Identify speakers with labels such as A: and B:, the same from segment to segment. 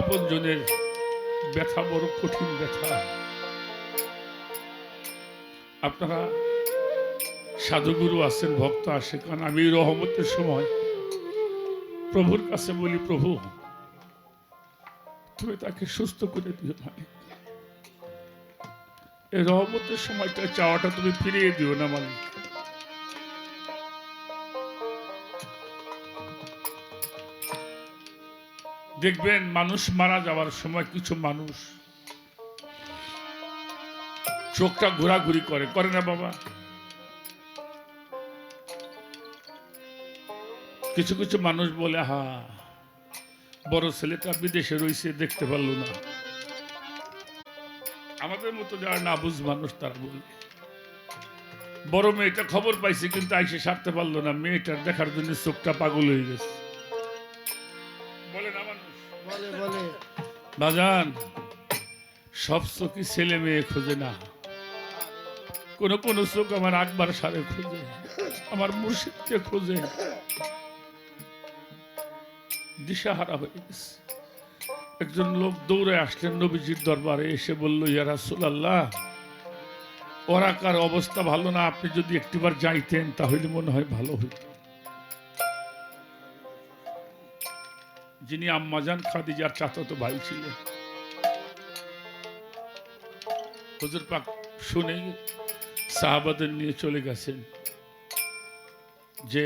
A: আপনজনের ব্যথা বড় কঠিন ব্যথা। আপনারা সাধুগুরু আছেন, ভক্ত আসে কারণ আমি রহমতের সময় প্রভুর কাছে বলি, প্রভু, তুমি তাকে সুস্থ করে দিও মালিক এই রহমতের সময়টা, চাওয়াটা তুমি ফিরিয়ে দিও না মালিক। দেখবেন মানুষ মারা যাওয়ার সময় কিছু মানুষ চোখটা ঘোরাঘুরি করে। করে না বাবা। কিছু কিছু মানুষ বলে হা বড় ছেলেটা বিদেশে রয়েছে দেখতে পারল না। আমাদের মতো যারা না বুঝ মানুষ, তারা বলে, বড় মেয়েটা খবর পাইছে, কিন্তু আইসে সারতে পারল না। মেয়েটার দেখার জন্য চোখটা পাগল হয়ে গেছে। বাজান, সব চোখই ছেলে মেয়ে খোঁজে না। কোন কোন চোখ আমার আকবার সারে খোঁজে, আমার মুর্শিদকে খোঁজে। দিশাহারা হয়ে গেছে। একজন লোক দৌড়ে আসলেন নবীজির দরবারে, এসে বলল, ইয়া রাসূলুল্লাহ, ওরাকার অবস্থা ভালো না, আপনি যদি একটিবার যাইতেন, তাহলে মনে হয় ভালো হইত। যিনি আম্মাজান খাদিজার চাচাতো ভাই ছিলেন। হুজুর পাক শুনে সাহাবাদের নিয়ে চলে গেছেন যে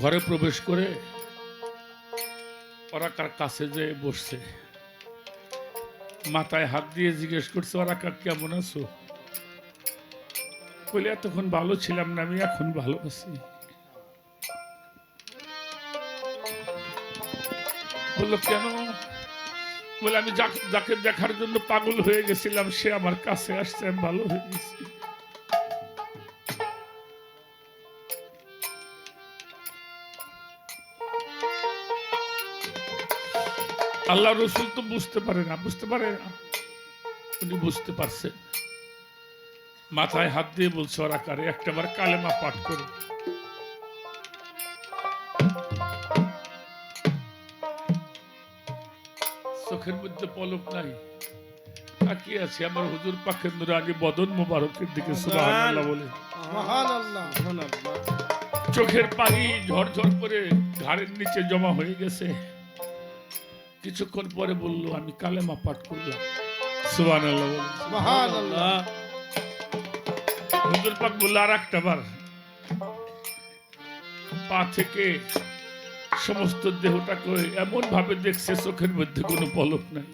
A: ঘরে প্রবেশ করে ওরা কার কাছে যে বসছে। মাথায় হাত দিয়ে জিজ্ঞেস করছে, ওরা কার কেমন আছো? বলে এতক্ষণ ভালো ছিলাম না, আমি এখন ভালো আছি। বলল কেন? বলে, আমি যাকে দেখার জন্য পাগল হয়ে গেছিলাম, সে আমার কাছে আসছে, আমি ভালো হয়ে গেছি। আল্লাহ রসুল তো বুঝতে পারে না, বুঝতে পারে না। উনি বুঝতে পারছেন মাথায় হাত দিয়ে বলছে, ওরা কারে? একটাবার কালেমা পাঠ করো চোখের মধ্যে পলক নাই। তাকিয়ে আছে আমার হুজুর পাখের নুরানি বদন মুবারকের দিকে সুবহানাল্লাহ বলে। চোখের পানি ঝরঝর করে ঘাড়ের নিচে জমা হয়ে গেছে। কিছুক্ষণ পরে বলল আমি কালেমা পাঠ করলাম। সুবহানাল্লাহ বলে। হুজুর পাক বলল আর একটা বার। পা থেকে সমস্ত দেহটাকে এমন ভাবে দেখছে চোখের মধ্যে কোনো পলক নাই।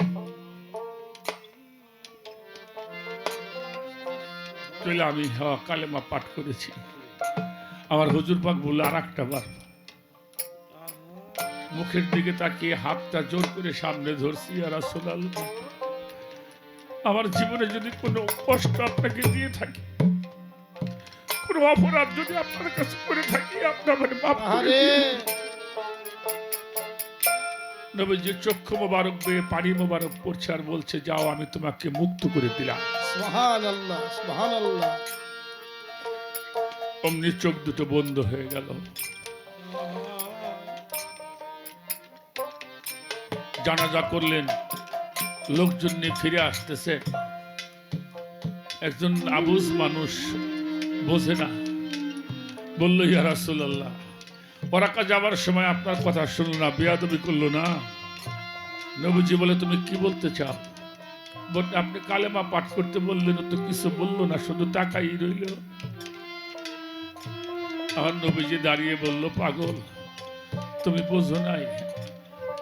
A: তাহলে আমি হ্যাঁ কালেমা পাঠ করেছি। আমার হুজুর পাক বলল আর একটা বার। মুখের দিকে তাকিয়ে হাতটা জোর করে সামনে ধরছি আর আসল আমার জীবনে যদি কোনো কষ্ট আপনাকে দিয়ে থাকি কোনো অপরাধ যদি আপনার কাছে করে থাকি আপনি আমার মাফ করে
B: আরে
A: দিন। নবীজির চক্ষু মোবারক বেয়ে পানি মোবারক পড়ছে আর বলছে যাও আমি তোমাকে মুক্ত করে দিলাম। অমনি চোখ দুটো বন্ধ হয়ে গেল। জানাজা করলেন। লোকজন নিয়ে ফিরে আসতেছে। একজন আবুজ মানুষ বোঝে না। বলল ইয়া রাসূলুল্লাহ। ওরাকা যাবার সময় আপনার কথা শুনলো না বেয়াদবি করল না। নবীজি বলে তুমি কি বলতে চাও? বলতে আপনি কালেমা পাঠ করতে বললেন তো কিছু বলল না শুধু টাকাই রইল। আমার নবীজি দাঁড়িয়ে বলল পাগল তুমি বোঝো নাই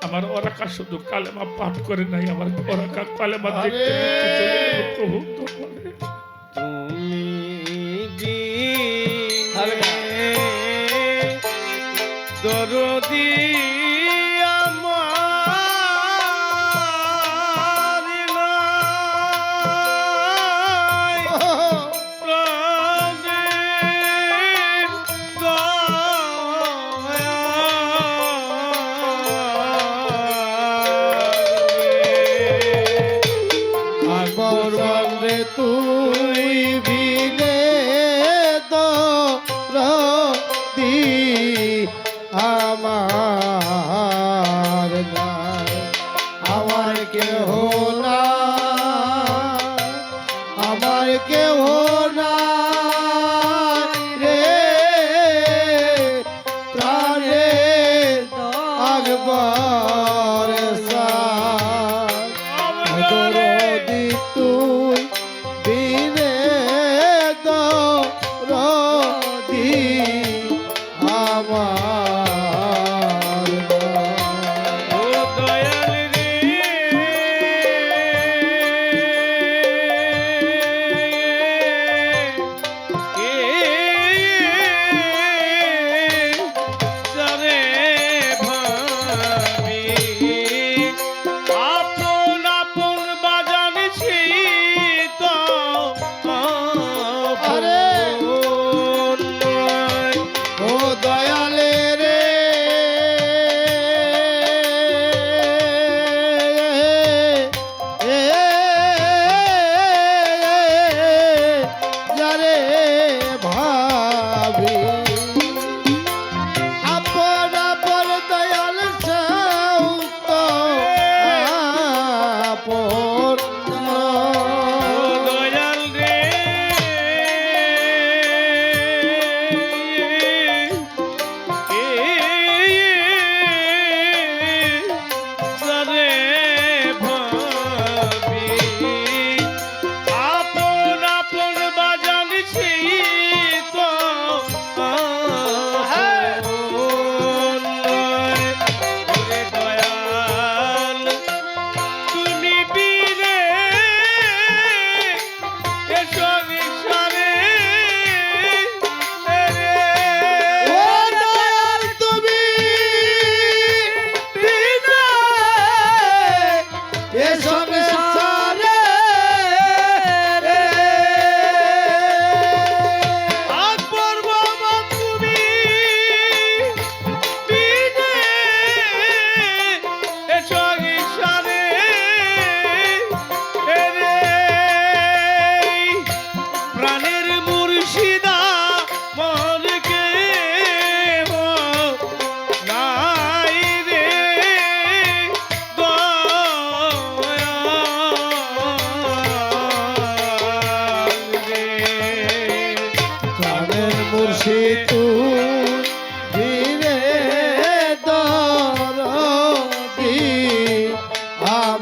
A: আমার ওরাকা শুধু কালেমা পাঠ করে নাই আমার ওরাকা কালেমা দেখতে প্রভু
C: আমার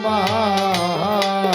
C: મારા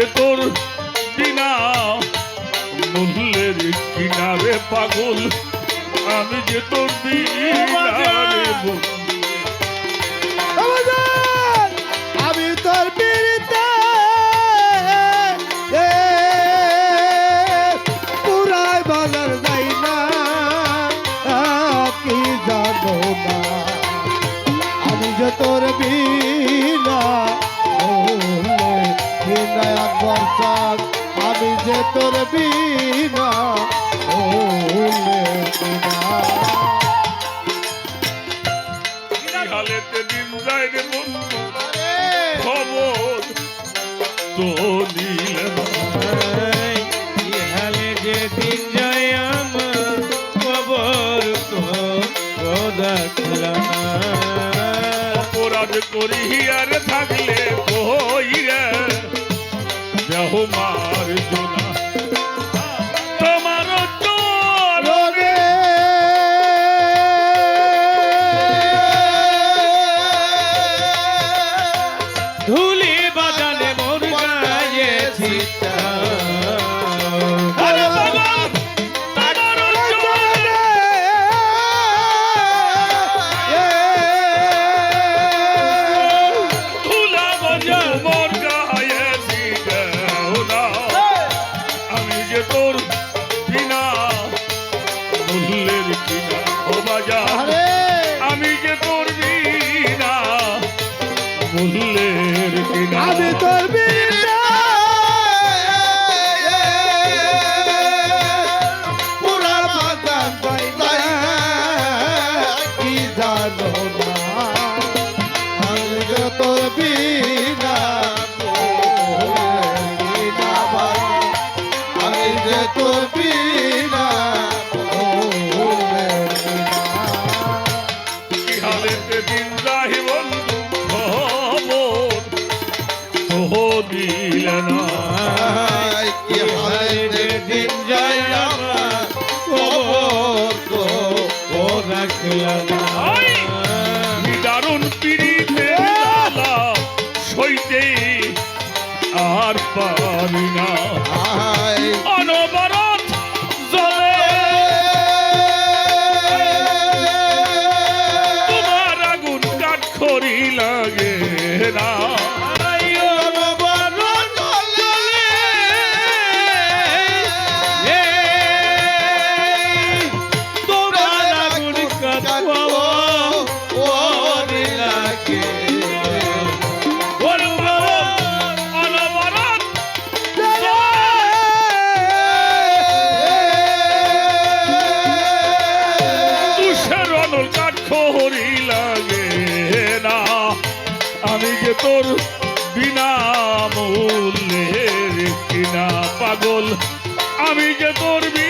B: আজকে তোর
A: বিনা মূল্যের কিনারে পাগল। আমি যে তোর বিনা করিয়ার থাকলে কইরা দেহ মা Oh, no, পাগল। আমি যে তোর
C: বি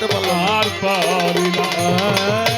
C: பாட்டு பாடுவார் பாரிலார்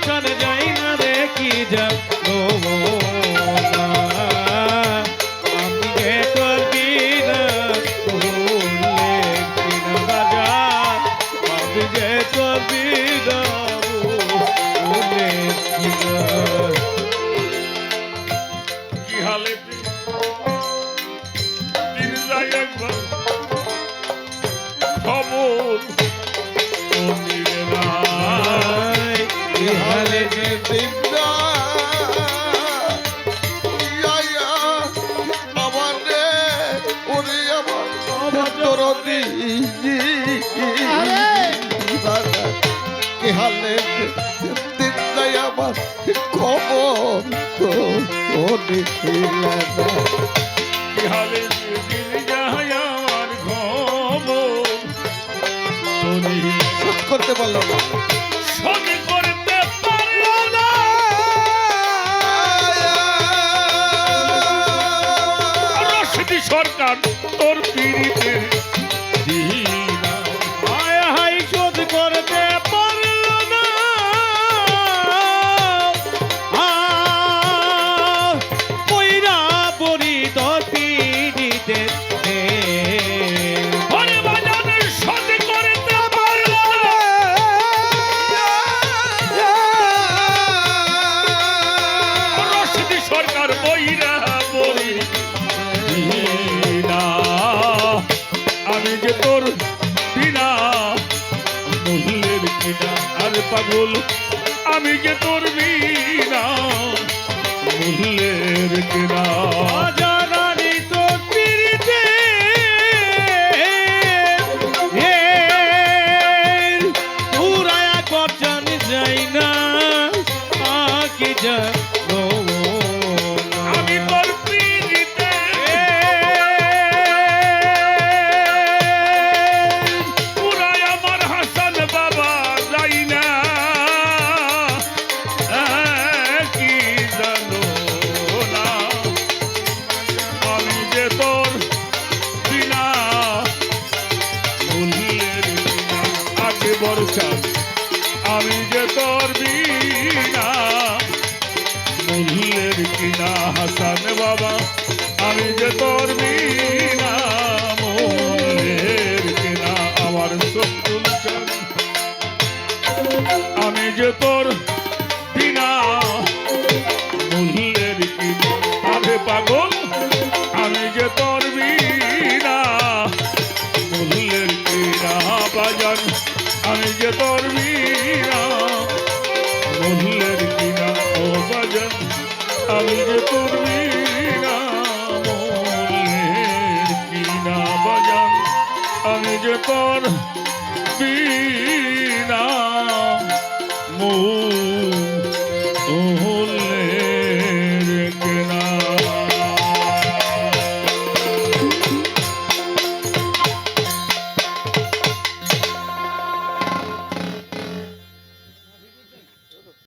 C: বাঁচান
A: যায় না
B: রে কি যাব খবর তো
A: কি হবে? পাগল আমি যে তোর বিনা মূল্যের কিনা। সে পাগল, আমি যে তোর বাজান, আমি যে তোর বিনা ফুলের ও বাজান, আমি যে তোর বিনা বাজান, আমি যে